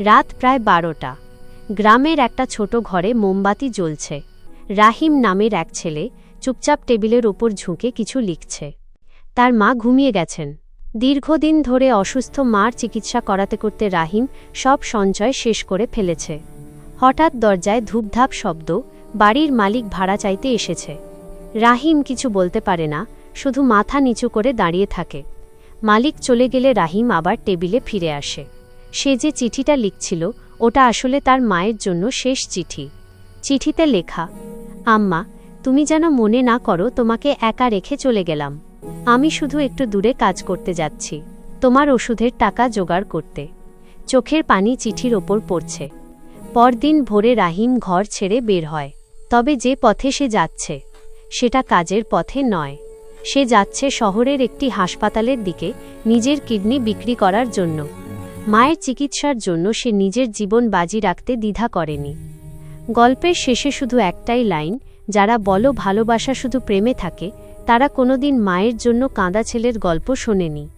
রাত প্রায় বারোটা। গ্রামের একটা ছোট ঘরে মোমবাতি জ্বলছে। রাহিম নামের এক ছেলে চুপচাপ টেবিলের ওপর ঝুঁকে কিছু লিখছে। তার মা ঘুমিয়ে গেছেন। দীর্ঘদিন ধরে অসুস্থ মার চিকিৎসা করাতে করতে রাহিম সব সঞ্চয় শেষ করে ফেলেছে। হঠাৎ দরজায় ধূপধাপ শব্দ বাড়ির মালিক ভাড়া চাইতে এসেছে। রাহিম কিছু বলতে পারে না, শুধু মাথা নিচু করে দাঁড়িয়ে থাকে। মালিক চলে গেলে রাহিম আবার টেবিলে ফিরে আসে। সে যে চিঠিটা লিখছিল, ওটা আসলে তার মায়ের জন্য শেষ চিঠি। চিঠিতে লেখা, আম্মা, তুমি যেন মনে না করো তোমাকে একা রেখে চলে গেলাম। আমি শুধু একটু দূরে কাজ করতে যাচ্ছি। তোমার ওষুধের টাকা জোগাড় করতে। চোখের পানি চিঠির ওপর পড়ছে। পরদিন ভোরে রাহিম ঘর ছেড়ে বের হয়। তবে যে পথে সে যাচ্ছে, সেটা কাজের পথে নয়। সে যাচ্ছে শহরের একটি হাসপাতালের দিকে নিজের কিডনি বিক্রি করার জন্য। মায়ের চিকিৎসার জন্য সে নিজের জীবন বাজি রাখতে দ্বিধা করেনি। গল্পের শেষে শুধু একটাই লাইন, যারা বলো ভালোবাসা শুধু প্রেমে থাকে, তারা কোনোদিন মায়ের জন্য কাঁদা ছেলের গল্প শোনেনি।